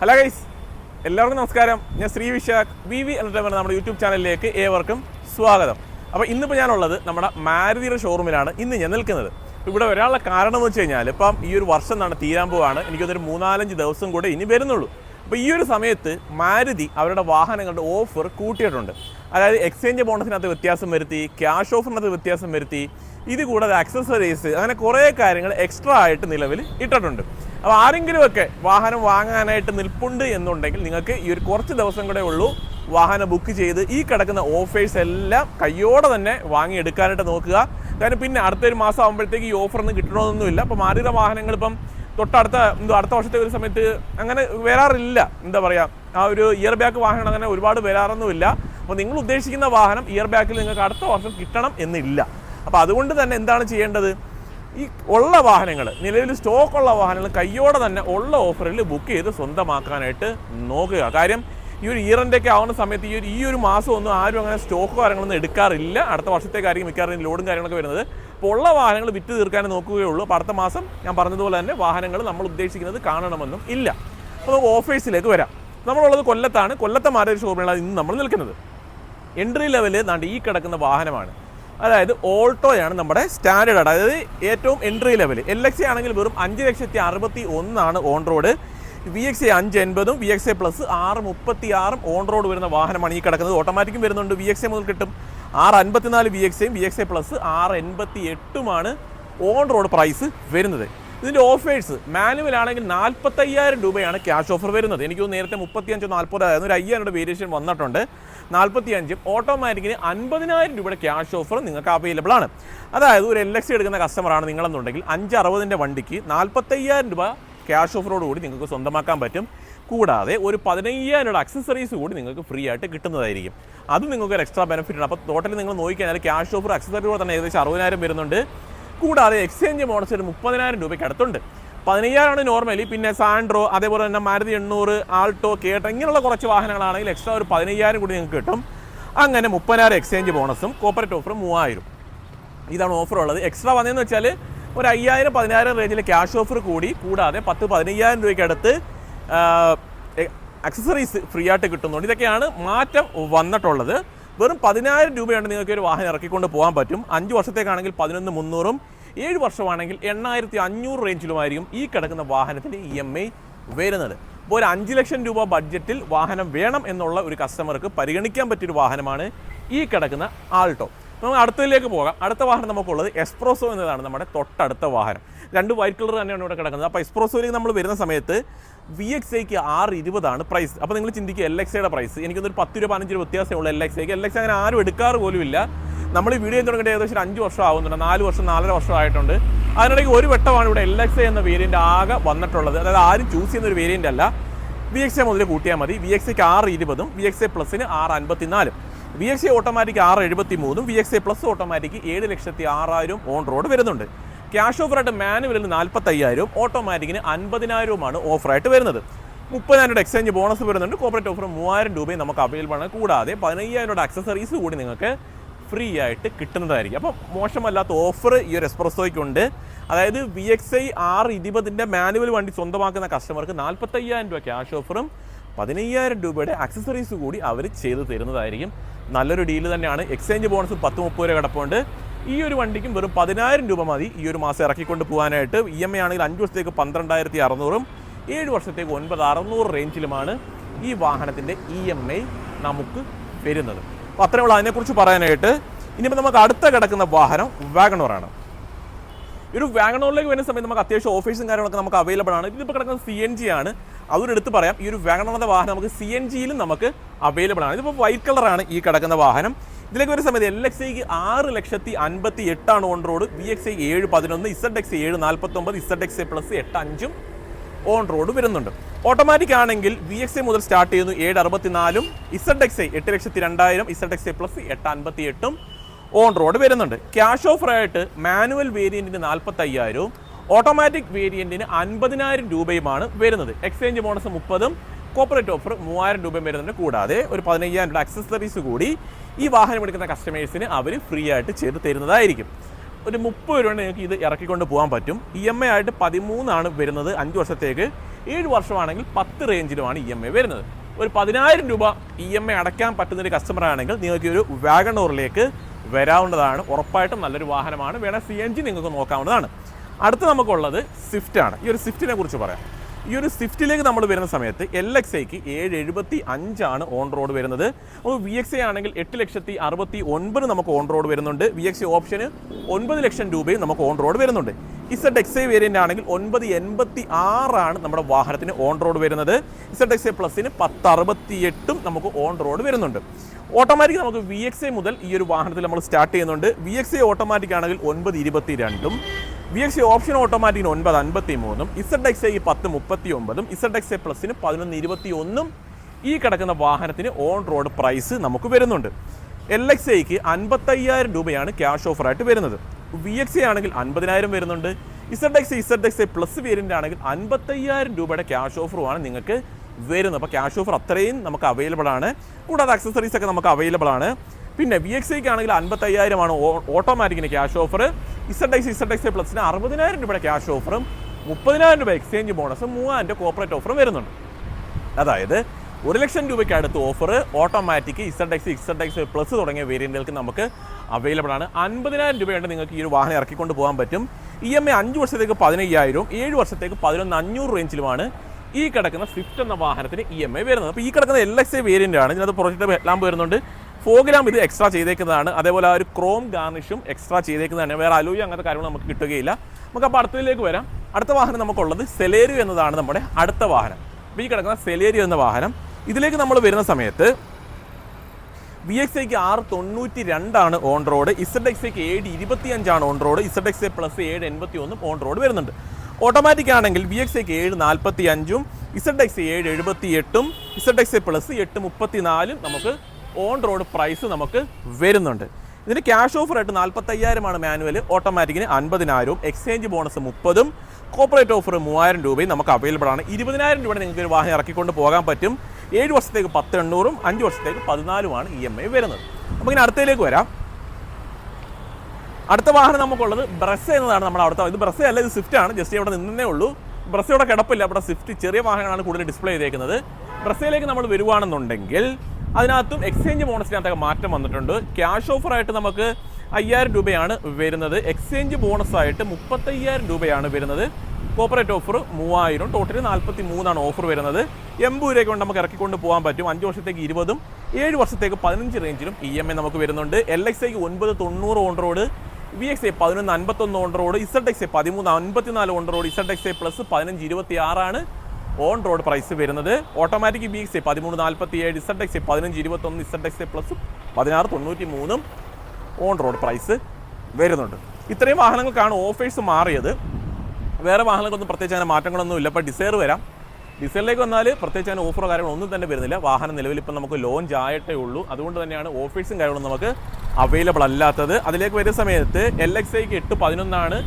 Hello guys എല്ലാവർക്കും നമസ്കാരം. ഞാൻ Sree Vishakh. V V entertainment നമ്മുടെ യൂട്യൂബ് ചാനലിലേക്ക് ഏവർക്കും സ്വാഗതം. അപ്പോൾ ഇന്നിപ്പോൾ ഞാനുള്ളത് നമ്മുടെ മാരുതിയുടെ ഷോറൂമിലാണ് ഇന്ന് ഞാൻ നിൽക്കുന്നത്. ഇവിടെ ഒരാളുടെ കാരണം എന്ന് വെച്ച് കഴിഞ്ഞാൽ ഇപ്പം ഈ ഒരു വർഷം നട തീരാൻ പോവാണ്. എനിക്കൊന്നൊരു മൂന്നാലഞ്ച് ദിവസം കൂടെ ഇനി വരുന്നുള്ളൂ. അപ്പോൾ ഈ ഒരു സമയത്ത് മാരുതി അവരുടെ വാഹനങ്ങളുടെ ഓഫർ കൂട്ടിയിട്ടുണ്ട്. അതായത് എക്സ്ചേഞ്ച് ബോണസിനകത്ത് വ്യത്യാസം വരുത്തി ക്യാഷ് ഓഫറിനകത്ത് വ്യത്യാസം വരുത്തി ഇത് കൂടാതെ അക്സസറീസ് അങ്ങനെ കുറേ കാര്യങ്ങൾ എക്സ്ട്രാ ആയിട്ട് നിലവിൽ ഇട്ടിട്ടുണ്ട്. അപ്പോൾ ആരെങ്കിലുമൊക്കെ വാഹനം വാങ്ങാനായിട്ട് നിൽപ്പുണ്ട് എന്നുണ്ടെങ്കിൽ നിങ്ങൾക്ക് ഈ ഒരു കുറച്ച് ദിവസം കൂടെ ഉള്ളൂ വാഹനം ബുക്ക് ചെയ്ത് ഈ കിടക്കുന്ന ഓഫേഴ്സ് എല്ലാം കയ്യോടെ തന്നെ വാങ്ങിയെടുക്കാനായിട്ട് നോക്കുക. കാരണം പിന്നെ അടുത്തൊരു മാസം ആകുമ്പോഴത്തേക്ക് ഈ ഓഫർ ഒന്നും കിട്ടണമെന്നൊന്നുമില്ല അപ്പോൾ മാറിയ വാഹനങ്ങൾ ഇപ്പം തൊട്ടടുത്ത എന്തോ അടുത്ത വർഷത്തെ ഒരു സമയത്ത് അങ്ങനെ വരാറില്ല. എന്താ പറയുക ആ ഒരു ഇയർ ബാക്ക് വാഹനം അങ്ങനെ ഒരുപാട് വരാറൊന്നുമില്ല. അപ്പോൾ നിങ്ങൾ ഉദ്ദേശിക്കുന്ന വാഹനം ഇയർ ബാക്കിൽ നിങ്ങൾക്ക് അടുത്ത വർഷം കിട്ടണം എന്നില്ല. അപ്പോൾ അതുകൊണ്ട് തന്നെ എന്താണ് ചെയ്യേണ്ടത്? ഈ ഉള്ള വാഹനങ്ങൾ നിലവിൽ സ്റ്റോക്കുള്ള വാഹനങ്ങൾ കയ്യോടെ തന്നെ ഉള്ള ഓഫറിൽ ബുക്ക് ചെയ്ത് സ്വന്തമാക്കാനായിട്ട് നോക്കുക. കാര്യം ഈ ഒരു ഇയറിന്റെ ഒക്കെ ആവുന്ന സമയത്ത് ഈ ഒരു ഈ ഒരു മാസം ഒന്നും ആരും അങ്ങനെ സ്റ്റോക്ക് കാര്യങ്ങളൊന്നും എടുക്കാറില്ല. അടുത്ത വർഷത്തേക്കായിരിക്കും മിക്കവാറും ലോഡും കാര്യങ്ങളൊക്കെ വരുന്നത്. അപ്പോൾ ഉള്ള വാഹനങ്ങൾ വിറ്റ് തീർക്കാനേ നോക്കുകയുള്ളൂ അപ്പോൾ അടുത്ത മാസം ഞാൻ പറഞ്ഞതുപോലെ തന്നെ വാഹനങ്ങൾ നമ്മൾ ഉദ്ദേശിക്കുന്നത് കാണണമെന്നും ഇല്ല. അപ്പോൾ നമുക്ക് ഓഫീസിലേക്ക് വരാം. നമ്മളുള്ളത് കൊല്ലത്താണ്. കൊല്ലത്തെ മാരേജ് ഷോറൂമിലാണ് ഇന്ന് നമ്മൾ നിൽക്കുന്നത്. എൻട്രി ലെവലിൽ നാണ്ട് ഈ കിടക്കുന്ന വാഹനമാണ്. അതായത് ഓൾട്ടോയാണ് നമ്മുടെ സ്റ്റാൻഡേർഡ്. അതായത് ഏറ്റവും എൻട്രി ലെവൽ എൽ എക്സ് ആണെങ്കിൽ വെറും അഞ്ച് ലക്ഷത്തി അറുപത്തി ഒന്നാണ് on road V X A അഞ്ച് എൺപതും വി എക്സ് എ പ്ലസ് ആറ് മുപ്പത്തി ആറും ഓൺ റോഡ് വരുന്ന വാഹനമാണ് ഈ കിടക്കുന്നത്. ഓട്ടോമാറ്റിക്കും വരുന്നുണ്ട്. വി എക്സ് എ മുതൽ കിട്ടും ആറ് അൻപത്തിനാല് വി എക്സ് എയും വി എക്സ് എ പ്ലസ് ആറ് എൺപത്തി എട്ടുമാണ് ഓൺ റോഡ് പ്രൈസ് വരുന്നത്. ഇതിന്റെ ഓഫേഴ്സ് മാനുവൽ ആണെങ്കിൽ നാൽപ്പത്തയ്യായിരം രൂപയാണ് ക്യാഷ് ഓഫർ വരുന്നത്. എനിക്ക് നേരത്തെ മുപ്പത്തിയഞ്ചോ നാൽപ്പതായിരുന്നു ഒരു അയ്യായിരം വേരിയേഷൻ വന്നിട്ടുണ്ട്. നാൽപ്പത്തി അഞ്ചും ഓട്ടോമാറ്റിക്കിന് അൻപതിനായിരം രൂപയുടെ ക്യാഷ് ഓഫർ നിങ്ങൾക്ക് അവൈലബിൾ ആണ്. അതായത് ഒരു എൽ എക്സ് എടുക്കുന്ന കസ്റ്റമറാണ് നിങ്ങളെന്നുണ്ടെങ്കിൽ അഞ്ച് അറുപതിന്റെ വണ്ടിക്ക് നാൽപ്പത്തയ്യായിരം രൂപ ക്യാഷ് ഓഫറോട് കൂടി നിങ്ങൾക്ക് സ്വന്തമാക്കാൻ പറ്റും. കൂടാതെ ഒരു പതിനയ്യായിരം അക്സസറീസ് കൂടി നിങ്ങൾക്ക് ഫ്രീ ആയിട്ട് കിട്ടുന്നതായിരിക്കും. അത് നിങ്ങൾക്ക് ഒരു എക്സ്ട്രാ ബെനിഫിറ്റ് ആണ്. അപ്പോൾ ടോട്ടലി നിങ്ങൾ നോക്കിക്കഴിഞ്ഞാൽ ക്യാഷ് ഓഫർ അക്സസറി കൂടെ തന്നെ ഏകദേശം അറുപതിനായിരം വരുന്നുണ്ട്. കൂടാതെ എക്സ്ചേഞ്ച് മോഡൽസ് ഒരു മുപ്പതിനായിരം രൂപയ്ക്ക് അടുത്തുണ്ട് പതിനയ്യായിരമാണ് നോർമലി പിന്നെ സാൻഡ്രോ അതേപോലെ തന്നെ മാരുതി എണ്ണൂറ് ആൾട്ടോ കേട്ട ഇങ്ങനെയുള്ള കുറച്ച് വാഹനങ്ങളാണെങ്കിൽ എക്സ്ട്രാ ഒരു പതിനയ്യായിരം കൂടി നിങ്ങൾക്ക് കിട്ടും. അങ്ങനെ മുപ്പതിനായിരം എക്സ്ചേഞ്ച് ബോണസും കോപ്പറേറ്റ് ഓഫറും മൂവായിരം. ഇതാണ് ഓഫർ ഉള്ളത്. എക്സ്ട്രാ വന്നതെന്ന് വെച്ചാൽ ഒരു അയ്യായിരം പതിനായിരം റേഞ്ചിൽ ക്യാഷ് ഓഫർ കൂടി കൂടാതെ പത്ത് പതിനയ്യായിരം രൂപയ്ക്ക് അടുത്ത് അക്സസറീസ് ഫ്രീ ആയിട്ട് കിട്ടുന്നുണ്ട്. ഇതൊക്കെയാണ് മാറ്റം വന്നിട്ടുള്ളത്. വെറും പതിനായിരം രൂപയാണ് നിങ്ങൾക്ക് ഒരു വാഹനം ഇറക്കിക്കൊണ്ട് പോകാൻ പറ്റും. അഞ്ച് വർഷത്തേക്കാണെങ്കിൽ പതിനൊന്ന് മുന്നൂറും ഏഴ് വർഷമാണെങ്കിൽ എണ്ണായിരത്തി അഞ്ഞൂറ് റേഞ്ചിലുമായിരിക്കും ഈ കിടക്കുന്ന വാഹനത്തിന്റെ ഇ എം ഐ വരുന്നത്. അപ്പോൾ ഒരു അഞ്ച് ലക്ഷം രൂപ ബഡ്ജറ്റിൽ വാഹനം വേണം എന്നുള്ള ഒരു കസ്റ്റമർക്ക് പരിഗണിക്കാൻ പറ്റിയൊരു വാഹനമാണ് ഈ കിടക്കുന്ന ആൾട്ടോ. നമ്മൾ അടുത്തതിലേക്ക് പോകാം. അടുത്ത വാഹനം നമുക്കുള്ളത് എക്സ്പ്രോസോ എന്നതാണ് നമ്മുടെ തൊട്ടടുത്ത വാഹനം. രണ്ട് വൈറ്റ് കളർ തന്നെയാണ് ഇവിടെ കിടക്കുന്നത്. അപ്പോൾ എക്സ്പ്രോസോയിലേക്ക് നമ്മൾ വരുന്ന സമയത്ത് വി എക്സ് ഐക്ക് ആറ് ഇരുപതാണ് പ്രൈസ് അപ്പോൾ നിങ്ങൾ ചിന്തിക്കുക എൽ എക്സ് ഐയുടെ പ്രൈസ് എനിക്കൊന്നൊരു പത്ത് രൂപ പതിനഞ്ച് രൂപ വ്യത്യാസമേ ഉള്ളൂ എൽ എക്സ് ഐക്ക് എൽ എക്സ് അങ്ങനെ ആരും എടുക്കാറ് പോലുമില്ല. നമ്മൾ ഈ വീഡിയോ തുടങ്ങിയിട്ട് ഏകദേശം അഞ്ച് വർഷം ആവുന്നുണ്ട് നാല് വർഷം നാലര വർഷം ആയിട്ടുണ്ട് അതിനിടയ്ക്ക് ഒരു വട്ടമാണ് ഇവിടെ എൽ എക്സ് എന്ന വേരിയന്റ് ആകെ വന്നിട്ടുള്ളത്. അതായത് ആരും ചൂസ് ചെയ്യുന്ന ഒരു വേരിയന്റ് അല്ല. വി എക്സ് എ മുതൽ കൂട്ടിയാൽ മതി. വി എക്സ് എക്ക് ആറ് ഇരുപതും വി എക്സ് എ പ്ലസിന് ആറ് അൻപത്തിനാലും. വി എക്സ് എ ഓട്ടോമാറ്റിക് ആറ് എഴുപത്തി മൂന്നും V X A plus automatic ഏഴ് ലക്ഷത്തി ആറായിരം ഓൺ റോഡ് വരുന്നുണ്ട്. ക്യാഷ് ഓഫറായിട്ട് മാനുവലിൽ നാൽപ്പത്തയ്യായിരവും ഓട്ടോമാറ്റിക്കിന് അൻപതിനായിരവുമാണ് ഓഫറായിട്ട് വരുന്നത്. മുപ്പതിനായിരം രൂപ എക്സ്ചേഞ്ച് ബോണസ് വരുന്നുണ്ട്. കോപ്പറേറ്റ് ഓഫർ മൂവായിരം രൂപയും നമുക്ക് അവൈലബിൾ ആണ്. കൂടാതെ പതിനയ്യായിരം രൂപ അക്സസറീസ് കൂടി നിങ്ങൾക്ക് ഫ്രീ ആയിട്ട് കിട്ടുന്നതായിരിക്കും. അപ്പോൾ മോശമല്ലാത്ത ഓഫർ ഈ ഒരു എക്സ്പ്രസോയ്ക്കുണ്ട് അതായത് വി എക്സ് ഐ ആർ ഇരുപതിന്റെ മാനുവൽ വണ്ടി സ്വന്തമാക്കുന്ന കസ്റ്റമർക്ക് നാൽപ്പത്തയ്യായിരം രൂപ ക്യാഷ് ഓഫറും പതിനയ്യായിരം രൂപയുടെ അക്സസറീസ് കൂടി അവർ ചെയ്തു തരുന്നതായിരിക്കും. നല്ലൊരു ഡീൽ തന്നെയാണ്. എക്സ്ചേഞ്ച് ബോണസ് പത്ത് മുപ്പത് രൂപ കിടപ്പുണ്ട്. ഈ ഒരു വണ്ടിക്കും വെറും പതിനായിരം രൂപ മതി ഈ ഒരു മാസം ഇറക്കിക്കൊണ്ട് പോകാനായിട്ട്. ഇ എം ഐ ആണെങ്കിൽ അഞ്ച് വർഷത്തേക്ക് പന്ത്രണ്ടായിരത്തി അറുന്നൂറും ഏഴ് വർഷത്തേക്ക് ഒൻപത് അറുന്നൂറ് റേഞ്ചിലുമാണ് ഈ വാഹനത്തിന്റെ ഇ എം ഐ നമുക്ക് വരുന്നത്. അപ്പോൾ ഉള്ളൂ അതിനെക്കുറിച്ച് പറയാനായിട്ട് ഇനിയിപ്പോൾ നമുക്ക് അടുത്ത കിടക്കുന്ന വാഹനം വാഗണോറാണ്. ഒരു വാഗണോറിലേക്ക് വരുന്ന സമയത്ത് നമുക്ക് അത്യാവശ്യം ഓഫീസും കാര്യങ്ങളൊക്കെ നമുക്ക് അവൈലബിൾ ആണ്. ഇതിപ്പോൾ കിടക്കുന്നത് സി എൻ ജി ആണ്. അതൊരു എടുത്ത് പറയാം. ഈ ഒരു വാഗണോറിന്റെ വാഹനം നമുക്ക് സി എൻ ജിയിലും നമുക്ക് അവൈലബിൾ ആണ്. ഇതിപ്പോൾ വൈറ്റ് കളറാണ് ഈ കിടക്കുന്ന വാഹനം. ഇതിലേക്ക് വരുന്ന സമയത്ത് എൽ എക്സ് ഐക്ക് ആറ് ലക്ഷത്തി അൻപത്തി എട്ടാണ് on road V X I ഏഴ് പതിനൊന്ന് ഇസഡ് എക്സ് ഏഴ് നാൽപ്പത്തൊമ്പത് ഇസഡ് എക്സ് ഐ പ്ലസ് എട്ട് അഞ്ചും ഓൺ റോഡ് വരുന്നുണ്ട്. ഓട്ടോമാറ്റിക് ആണെങ്കിൽ വി എക്സ് ഐ മുതൽ സ്റ്റാർട്ട് ചെയ്യുന്നു ഏഴ് അറുപത്തിനാലും ഇസഡ് എക്സ് ഐ എട്ട് ലക്ഷത്തി രണ്ടായിരം ഇസഡ് എക്സ് ഐ പ്ലസ് എട്ട് അൻപത്തി എട്ടും ഓൺ റോഡ് വരുന്നുണ്ട്. ക്യാഷ് ഓഫറായിട്ട് മാനുവൽ വേരിയന്റിന് നാൽപ്പത്തി അയ്യായിരവും ഓട്ടോമാറ്റിക് വേരിയന്റിന് അൻപതിനായിരം രൂപയുമാണ് വരുന്നത്. എക്സ്ചേഞ്ച് ബോണസ് മുപ്പതും കോപ്പറേറ്റ് ഓഫർ മൂവായിരം രൂപയും വരുന്നുണ്ട്. കൂടാതെ ഒരു പതിനയ്യായിരം രൂപ അക്സസറീസ് കൂടി ഈ വാഹനം എടുക്കുന്ന കസ്റ്റമേഴ്സിന് അവർ ഫ്രീ ആയിട്ട് ചെയ്ത് തരുന്നതായിരിക്കും. ഒരു മുപ്പത് രൂപ നിങ്ങൾക്ക് ഇത് ഇറക്കിക്കൊണ്ട് പോകാൻ പറ്റും. ഇ എം ഐ ആയിട്ട് പതിമൂന്നാണ് വരുന്നത് അഞ്ച് വർഷത്തേക്ക്. ഏഴ് വർഷമാണെങ്കിൽ പത്ത് റേഞ്ചിലുമാണ് ഇ എം ഐ വരുന്നത്. ഒരു പതിനായിരം രൂപ ഇ എം ഐ അടയ്ക്കാൻ പറ്റുന്ന ഒരു കസ്റ്റമർ ആണെങ്കിൽ നിങ്ങൾക്ക് ഒരു വാഗണോറിലേക്ക് വരാവുന്നതാണ്. ഉറപ്പായിട്ടും നല്ലൊരു വാഹനമാണ്. വേണേൽ സി എൻ ജി നിങ്ങൾക്ക് നോക്കാവുന്നതാണ്. അടുത്ത് നമുക്കുള്ളത് സ്വിഫ്റ്റ് ആണ്. ഈ ഒരു സ്വിഫ്റ്റിനെ കുറിച്ച് പറയാം. ഈ ഒരു സ്വിഫ്റ്റിലേക്ക് നമ്മൾ വരുന്ന സമയത്ത് എൽ എക്സ് ഐക്ക് ഏഴ് എഴുപത്തി അഞ്ചാണ് ഓൺ റോഡ് വരുന്നത്. അപ്പോൾ വി എക്സ് ഐ ആണെങ്കിൽ എട്ട് ലക്ഷത്തി അറുപത്തി ഒൻപത് നമുക്ക് ഓൺ റോഡ് വരുന്നുണ്ട്. വി എക്സ് ഐ ഓപ്ഷന് ഒൻപത് ലക്ഷം രൂപയും നമുക്ക് ഓൺ റോഡ് വരുന്നുണ്ട്. ഇസഡ് എക്സ് ഐ വേരിയന്റ് ആണെങ്കിൽ ഒൻപത് എൺപത്തി ആറാണ് നമ്മുടെ വാഹനത്തിന് ഓൺ റോഡ് വരുന്നത്. ഇസഡ് എക്സ് ഐ പ്ലസിന് പത്ത് അറുപത്തി എട്ടും നമുക്ക് ഓൺ റോഡ് വരുന്നുണ്ട്. ഓട്ടോമാറ്റിക് നമുക്ക് വി എക്സ് ഐ മുതൽ ഈ ഒരു വാഹനത്തിൽ നമ്മൾ സ്റ്റാർട്ട് ചെയ്യുന്നുണ്ട്. വി എക്സ് ഐ ഓട്ടോമാറ്റിക് ആണെങ്കിൽ ഒൻപത് ഇരുപത്തി രണ്ടും വി എക്സ് ഓപ്ഷൻ ഓട്ടോമാറ്റിക്കിന് ഒൻപത് അൻപത്തി മൂന്നും ഇസഡ് എക്സ് ഐ പത്ത് മുപ്പത്തി ഒമ്പതും ഇസഡ് എക്സ് ഐ പ്ലസിന് പതിനൊന്ന് ഇരുപത്തി ഒന്നും ഈ കിടക്കുന്ന വാഹനത്തിന് ഓൺ റോഡ് പ്രൈസ് നമുക്ക് വരുന്നുണ്ട്. എൽ എക്സ് ഐക്ക് അൻപത്തയ്യായിരം രൂപയാണ് ക്യാഷ് ഓഫറായിട്ട് വരുന്നത്. വി എക്സ് ഐ ആണെങ്കിൽ അൻപതിനായിരം വരുന്നുണ്ട്. Z X Z X I plus variant ആണെങ്കിൽ അൻപത്തയ്യായിരം രൂപയുടെ ക്യാഷ് ഓഫറുമാണ് നിങ്ങൾക്ക് വരുന്നത്. അപ്പോൾ ക്യാഷ് ഓഫർ അത്രയും നമുക്ക് അവൈലബിൾ ആണ്. കൂടാതെ അക്സസറീസ് ഒക്കെ നമുക്ക് അവൈലബിൾ ആണ്. പിന്നെ വി എക്സ് ഐക്ക് ആണെങ്കിൽ അൻപത്തയ്യായിരമാണ് ഓട്ടോമാറ്റിക്കിന് cash offer Z X Z X പ്ലസിന് അറുപതിനായിരം രൂപയുടെ ക്യാഷ് ഓഫറും മുപ്പതിനായിരം രൂപ എക്സ്ചേഞ്ച് ബോണസും മൂവായിരം രൂപ കോപ്പറേറ്റ് ഓഫറും വരുന്നുണ്ട്. അതായത് ഒരു ലക്ഷം രൂപയ്ക്ക് അടുത്ത് offer automatic Z X Z X plus തുടങ്ങിയ വേരിയന്റുകൾക്ക് നമുക്ക് അവൈലബിൾ ആണ്. അൻപതിനായിരം രൂപയുണ്ട് നിങ്ങൾക്ക് ഈ ഒരു വാഹനം ഇറക്കിക്കൊണ്ട് പോകാൻ പറ്റും. ഇ എം ഐ അഞ്ച് വർഷത്തേക്ക് പതിനയ്യായിരവും ഏഴ് വർഷത്തേക്ക് പതിനൊന്ന് അഞ്ഞൂറ് റേഞ്ചിലുമാണ് ഈ കിടക്കുന്ന സ്വിഫ്റ്റ് എന്ന വാഹനത്തിന് ഇ എം ഐ വരുന്നത്. അപ്പോൾ ഈ കിടക്കുന്ന എൽ എക്സ് ഐ വേരിയന്റ് ആണ്. ഇതിനകത്ത് പ്രൊജക്ട് ലാമ്പ് വരുന്നുണ്ട്. ഫോഗ്ലാം ഇത് എക്സ്ട്രാ ചെയ്തേക്കുന്നതാണ്. അതേപോലെ ആ ഒരു ക്രോം ഗാർണിഷും എക്സ്ട്രാ ചെയ്തേക്കുന്നതാണ്. വേറെ അലൂയ അങ്ങനത്തെ കാര്യങ്ങൾ നമുക്ക് കിട്ടുകയില്ല. നമുക്ക് അപ്പോൾ അടുത്തതിലേക്ക് വരാം. അടുത്ത വാഹനം നമുക്കുള്ളത് സെലേരിയോ എന്നതാണ് നമ്മുടെ അടുത്ത വാഹനം. അപ്പോൾ ഈ കിടക്കുന്ന സെലേരിയോ എന്ന വാഹനം ഇതിലേക്ക് നമ്മൾ വരുന്ന സമയത്ത് വി എക്സ് ഐക്ക് ആറ് തൊണ്ണൂറ്റി രണ്ടാണ് ഓൺ റോഡ് ഇസഡ് എക്സ് ഐക്ക് ഏഴ് ഇരുപത്തി അഞ്ചാണ് on road Z X I plus ഏഴ് എൺപത്തി ഒന്നും ഓൺ റോഡ് വരുന്നുണ്ട്. ഓട്ടോമാറ്റിക് ആണെങ്കിൽ വി എക്സ് ഐക്ക് ഏഴ് നാൽപ്പത്തി അഞ്ചും ഇസഡ് എക്സ് ഏഴ് എഴുപത്തി എട്ടും ഇസഡ് എക്സ് ഐ പ്ലസ് എട്ട് മുപ്പത്തി നാലും നമുക്ക് ഓൺ റോഡ് പ്രൈസ് നമുക്ക് വരുന്നുണ്ട്. ഇതിന് ക്യാഷ് ഓഫർ ആയിട്ട് നാൽപ്പത്തയ്യായിരമാണ് മാനുവൽ ഓട്ടോമാറ്റിക്കിന് അൻപതിനായിരവും. എക്സ്ചേഞ്ച് ബോണസ് മുപ്പതും. കോപ്പറേറ്റ് ഓഫർ മൂവായിരം രൂപയും നമുക്ക് അവൈലബിൾ ആണ്. ഇരുപതിനായിരം രൂപയുടെ നിങ്ങൾക്ക് ഒരു വാഹനം ഇറക്കിക്കൊണ്ട് പോകാൻ പറ്റും. ഏഴ് വർഷത്തേക്ക് പത്ത് എണ്ണൂറും അഞ്ച് വർഷത്തേക്ക് പതിനാലുമാണ് ഇ എം ഐ വരുന്നത്. അപ്പോൾ ഇങ്ങനെ അടുത്തതിലേക്ക് വരാം. അടുത്ത വാഹനം നമുക്കുള്ളത് ബ്രസ് എന്നതാണ് നമ്മുടെ അടുത്ത ഇത് ബ്രസ് അല്ല ഇത് സ്വിഫ്റ്റ് ആണ്. ജസ്റ്റ് ഇവിടെ നിന്നേ ഉള്ളൂ. ബ്രസ് ഇവിടെ കിടപ്പില്ല. ഇവിടെ സ്വിഫ്റ്റ് ചെറിയ വാഹനങ്ങളാണ് കൂടുതൽ ഡിസ്പ്ലേ ചെയ്തേക്കുന്നത്. ബ്രസയിലേക്ക് നമ്മൾ വരുവാണെന്നുണ്ടെങ്കിൽ അതിനകത്തും എക്സ്ചേഞ്ച് ബോണസിനകത്തൊക്കെ മാറ്റം വന്നിട്ടുണ്ട്. ക്യാഷ് ഓഫറായിട്ട് നമുക്ക് അയ്യായിരം രൂപയാണ് വരുന്നത്. എക്സ്ചേഞ്ച് ബോണസ് ആയിട്ട് മുപ്പത്തയ്യായിരം രൂപയാണ് വരുന്നത്. കോപ്പറേറ്റ് ഓഫർ മൂവായിരം ടോട്ടലി നാൽപ്പത്തി മൂന്നാണ് ഓഫർ വരുന്നത്. എൺപത് കൊണ്ട് നമുക്ക് ഇറക്കിക്കൊണ്ട് പോകാൻ പറ്റും. അഞ്ച് വർഷത്തേക്ക് ഇരുപതും ഏഴ് വർഷത്തേക്ക് പതിനഞ്ച് റേഞ്ചിലും ഇ എം ഐ നമുക്ക് വരുന്നുണ്ട്. എൽ എക്സ് ഐക്ക് ഒൻപത് തൊണ്ണൂറ് on road V X I പതിനൊന്ന് അൻപത്തൊന്ന് on road Z X I പതിമൂന്ന് അൻപത്തിനാല് on road Z X I plus പതിനഞ്ച് ഇരുപത്തി ആറാണ് ഓൺ റോഡ് പ്രൈസ് വരുന്നത് ഓട്ടോമാറ്റിക് ബി എക്സ് പതിമൂന്ന് നാൽപ്പത്തി ഏഴ് ഇസഡ് എക്സ് പതിനഞ്ച് ഇരുപത്തൊന്ന് ഇസഡ് എക്സ് പ്ലസും പതിനാറ് തൊണ്ണൂറ്റി മൂന്നും ഓൺ റോഡ് പ്രൈസ് വരുന്നുണ്ട്. ഇത്രയും വാഹനങ്ങൾക്കാണ് ഓഫേഴ്സ് മാറിയത്. വേറെ വാഹനങ്ങൾക്കൊന്നും പ്രത്യേകിച്ച് അങ്ങനെ മാറ്റങ്ങളൊന്നും ഇല്ല. ഇപ്പോൾ ഡിസൈർ വരാം. ഡിസൈറിലേക്ക് വന്നാൽ പ്രത്യേകിച്ച് അങ്ങനെ ഓഫറോ കാര്യങ്ങളോ ഒന്നും തന്നെ വരുന്നില്ല. വാഹനം നിലവിൽ ഇപ്പം നമുക്ക് ലോഞ്ച് ആയിട്ടേ ഉള്ളൂ. അതുകൊണ്ട് തന്നെയാണ് ഓഫേഴ്സും കാര്യങ്ങളും നമുക്ക് അവൈലബിൾ അല്ലാത്തത്. അതിലേക്ക് വരുന്ന സമയത്ത് എൽ എക്സ് ഐക്ക് എട്ട് പതിനൊന്നാണ്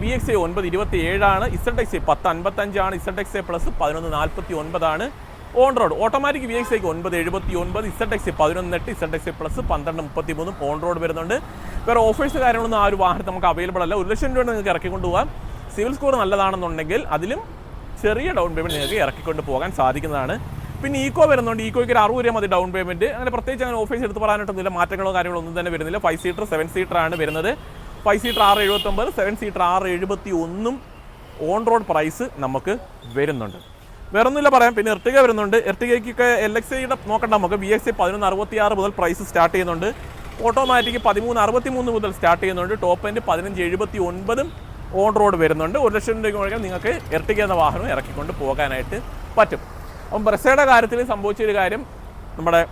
വി എക്സ് ഐ ഒൻപത് ഇരുപത്തി ഏഴാണ് ഇസഡ് എക്സ് ഐ പത്ത് അൻപത്തഞ്ചാണ് ഇസഡ് എക്സ് ഐ പ്ലസ് പതിനൊന്ന് നാൽപ്പത്തി ഒൻപതാണ് on road automatic V X ഐക്ക് ഒൻപത് എഴുപത്തി ഒൻപത് ഇസഡ് എക്സ് ഐ പതിനൊന്നെട്ട് ഇസഡ് എക്സ് പ്ലസ് പന്ത്രണ്ട് മുപ്പത്തി മൂന്നും ഓൺ റോഡ് വരുന്നുണ്ട്. വേറെ ഓഫേഴ്സ് കാര്യങ്ങളൊന്നും ആ ഒരു വാഹനം നമുക്ക് അവൈലബിൾ അല്ല. ഒരു ലക്ഷം രൂപ നിങ്ങൾക്ക് ഇറക്കിക്കൊണ്ട് പോകാം. സിവിൽ സ്കോർ നല്ലതാണെന്നുണ്ടെങ്കിൽ അതിലും ചെറിയ ഡൗൺ പേയ്മെന്റ് നിങ്ങൾക്ക് ഇറക്കിക്കൊണ്ട് പോകാൻ സാധിക്കുന്നതാണ്. പിന്നെ ഈക്കോ വരുന്നുണ്ട്. ഈക്കോയ്ക്ക് ഒരു അറുപത് രൂപ മതി ഡൗൺ പേയ്മെന്റ് അങ്ങനെ പ്രത്യേകിച്ച് അങ്ങനെ ഓഫീസ് എടുത്ത് പറയാനായിട്ടൊന്നുമില്ല. മാറ്റങ്ങളോ കാര്യങ്ങളോ ഒന്നും തന്നെ വരുന്നില്ല. ഫൈവ് സീറ്റർ സെവൻ സീറ്റർ ആണ് വരുന്നത്. ഫൈവ് സീറ്റർ ആറ് എഴുപത്തൊമ്പത് സെവൻ സീറ്റർ ആറ് എഴുപത്തി ഒന്നും ഓൺ റോഡ് പ്രൈസ് നമുക്ക് വരുന്നുണ്ട്. വേറെ ഒന്നുമില്ല പറയാം. പിന്നെ എർട്ടിക വരുന്നുണ്ട്. എർട്ടികയ്ക്കൊക്കെ എൽ എക്സ് ഐയുടെ നോക്കണ്ട നമുക്ക്. ബി എക്സ് ഐ പതിനൊന്ന് അറുപത്തി ആറ് മുതൽ പ്രൈസ് സ്റ്റാർട്ട് ചെയ്യുന്നുണ്ട്. ഓട്ടോമാറ്റിക് പതിമൂന്ന് അറുപത്തി മൂന്ന് മുതൽ സ്റ്റാർട്ട് ചെയ്യുന്നുണ്ട്. ടോപ്പ് എൻഡ് പതിനഞ്ച് എഴുപത്തി ഒൻപതും ഓൺ റോഡ് വരുന്നുണ്ട്. ഒരു ലക്ഷം രൂപയ്ക്ക് മുഴുവൻ നിങ്ങൾക്ക് എർട്ടിക എന്ന വാഹനം ഇറക്കിക്കൊണ്ട് പോകാനായിട്ട് പറ്റും. അപ്പം ബ്രസയുടെ കാര്യത്തിൽ സംഭവിച്ചൊരു കാര്യം നമ്മുടെ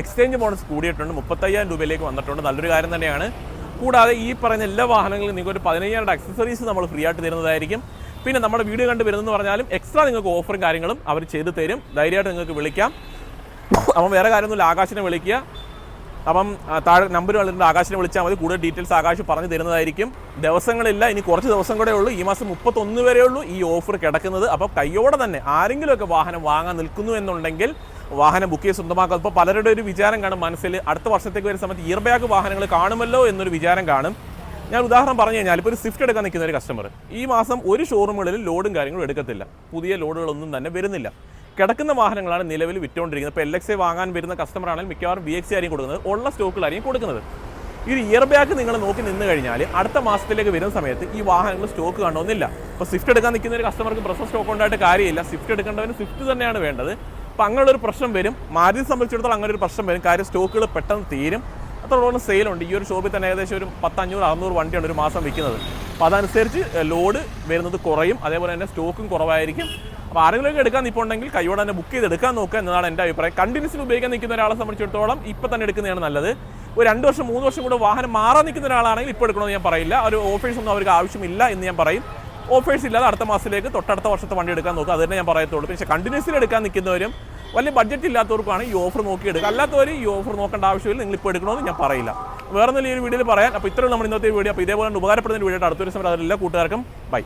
എക്സ്ചേഞ്ച് ബോണസ് കൂടിയിട്ടുണ്ട്. മുപ്പത്തയ്യായിരം രൂപയിലേക്ക് വന്നിട്ടുണ്ട്. നല്ലൊരു കാര്യം തന്നെയാണ്. കൂടാതെ ഈ പറയുന്ന എല്ലാ വാഹനങ്ങളിലും നിങ്ങൾക്ക് ഒരു പതിനയ്യായിരം അക്സസറീസ് നമ്മൾ ഫ്രീ ആയിട്ട് തരുന്നതായിരിക്കും. പിന്നെ നമ്മുടെ വീഡിയോ കണ്ട് വരുന്നെന്ന് പറഞ്ഞാലും എക്സ്ട്രാ നിങ്ങൾക്ക് ഓഫറും കാര്യങ്ങളും അവർ ചെയ്തു തരും. ധൈര്യമായിട്ട് നിങ്ങൾക്ക് വിളിക്കാം. അപ്പം വേറെ കാര്യമൊന്നുമില്ല ആകാശിനെ വിളിക്കുക. അപ്പം താഴെ നമ്പർ വന്നിട്ടുണ്ട് ആകാശിനെ വിളിച്ചാൽ മതി. കൂടുതൽ ഡീറ്റെയിൽസ് ആകാശ് പറഞ്ഞു തരുന്നതായിരിക്കും. ദിവസങ്ങളില്ല ഇനി കുറച്ച് ദിവസം കൂടെ ഉള്ളൂ. ഈ മാസം മുപ്പത്തൊന്ന് വരെയുള്ളൂ ഈ ഓഫർ കിടക്കുന്നത്. അപ്പോൾ കയ്യോടെ തന്നെ ആരെങ്കിലുമൊക്കെ വാഹനം വാങ്ങാൻ നിൽക്കുന്നു എന്നുണ്ടെങ്കിൽ വാഹനം ബുക്ക് ചെയ്ത് സ്വന്തമാക്കുക അപ്പോൾ പലരുടെ ഒരു വിചാരം കാണും മനസ്സിൽ അടുത്ത വർഷത്തേക്ക് വരുന്ന സമയത്ത് ഇയർ ബാഗ് വാഹനങ്ങൾ കാണുമല്ലോ എന്നൊരു വിചാരം കാണും. ഞാൻ ഉദാഹരണം പറഞ്ഞു കഴിഞ്ഞാൽ ഇപ്പോൾ ഒരു സ്വിഫ്റ്റ് എടുക്കാൻ നിൽക്കുന്ന ഒരു കസ്റ്റമർ ഈ മാസം ഒരു ഷോറൂമുകളിൽ ലോഡും കാര്യങ്ങളും എടുക്കത്തില്ല. പുതിയ ലോഡുകളൊന്നും തന്നെ വരുന്നില്ല. കിടക്കുന്ന വാഹനങ്ങളാണ് നിലവിൽ വിറ്റുകൊണ്ടിരിക്കുന്നത്. ഇപ്പോൾ എൽ എക്സ് വാങ്ങാൻ വരുന്ന കസ്റ്റമർ ആണെങ്കിൽ മിക്കവാറും ബി എക്സ് ആയിരിക്കും കൊടുക്കുന്നത്. ഉള്ള സ്റ്റോക്കുകളായിരിക്കും കൊടുക്കുന്നത്. ഈ ഇയർ ബാഗ് നിങ്ങൾ നോക്കി നിന്ന് കഴിഞ്ഞാൽ അടുത്ത മാസത്തിലേക്ക് വരുന്ന സമയത്ത് ഈ വാഹനങ്ങൾ സ്റ്റോക്ക് കാണണമെന്നില്ല. ഇപ്പോൾ സ്വിഫ്റ്റ് എടുക്കാൻ നിൽക്കുന്ന ഒരു കസ്റ്റമർക്ക് പ്രസവ സ്റ്റോക്ക് ഉണ്ടായിട്ട് കാര്യമില്ല. സ്വിഫ്റ്റ് എടുക്കേണ്ടവന് സ്വിഫ്റ്റ് തന്നെയാണ് വേണ്ടത്. അപ്പോൾ അങ്ങനെ ഒരു പ്രശ്നം വരും. മാരുതി സംബന്ധിച്ചിടത്തോളം അങ്ങനെ ഒരു പ്രശ്നം വരും. കാര്യം സ്റ്റോക്കുകൾ പെട്ടെന്ന് തീരും. അത്രത്തോളം സെയിലുണ്ട്. ഈ ഒരു ഷോപ്പിൽ തന്നെ ഏകദേശം ഒരു പത്തഞ്ഞൂറ് അറുന്നൂറ് വണ്ടിയാണ് ഒരു മാസം വിൽക്കുന്നത്. അപ്പോൾ അതനുസരിച്ച് ലോഡ് വരുന്നത് കുറയും. അതേപോലെ തന്നെ സ്റ്റോക്കും കുറവായിരിക്കും. അപ്പോൾ ആരെങ്കിലും എടുക്കാൻ നിൽപ്പുണ്ടെങ്കിൽ കൈയോടെ തന്നെ ബുക്ക് ചെയ്ത് എടുക്കാൻ നോക്കുക എന്നതാണ് എന്റെ അഭിപ്രായം. കണ്ടിന്യൂസിൽ ഉപയോഗിക്കാൻ നിൽക്കുന്ന ഒരാളെ സംബന്ധിച്ചിടത്തോളം ഇപ്പോൾ തന്നെ എടുക്കുന്നതാണ് നല്ലത്. ഒരു രണ്ട് വർഷം മൂന്ന് വർഷം കൂടെ വാഹനം മാറാൻ നിൽക്കുന്ന ഒരാളാണെങ്കിൽ ഇപ്പോൾ എടുക്കണമെന്ന് ഞാൻ പറയില്ല. ഒരു ഓഫേഴ്സ് ഒന്നും അവർക്ക് ആവശ്യമില്ല എന്ന് ഞാൻ പറയും. ഓഫേഴ്സ് ഇല്ലാതെ അടുത്ത മാസത്തിലേക്ക് തൊട്ടടുത്ത വർഷത്തെ വണ്ടി എടുക്കാൻ നോക്കുക. അത് തന്നെ ഞാൻ പറയത്തുള്ളൂ. പക്ഷേ കണ്ടിന്യൂസിൽ എടുക്കാൻ നിൽക്കുന്നവരും വലിയ ബഡ്ജറ്റ് ഇല്ലാത്തവർക്കാണ് ഈ ഓഫർ നോക്കി എടുക്കുക അല്ലാത്തവർ ഈ ഓഫർ നോക്കേണ്ട ആവശ്യമില്ല നിങ്ങൾ ഇപ്പോൾ എടുക്കണമെന്ന് ഞാൻ പറയില്ല. വേറെ ഒന്നും ഈ വീഡിയോയിൽ പറയാൻ അപ്പോൾ ഇത്രയും നമ്മൾ ഇന്നത്തെ വീഡിയോ അപ്പോൾ ഇതേപോലെ ഉപകാരപ്പെടുന്ന വീഡിയോ അടുത്തൊരു സമയം അതിലെല്ലാ കൂട്ടുകാർക്കും ബൈ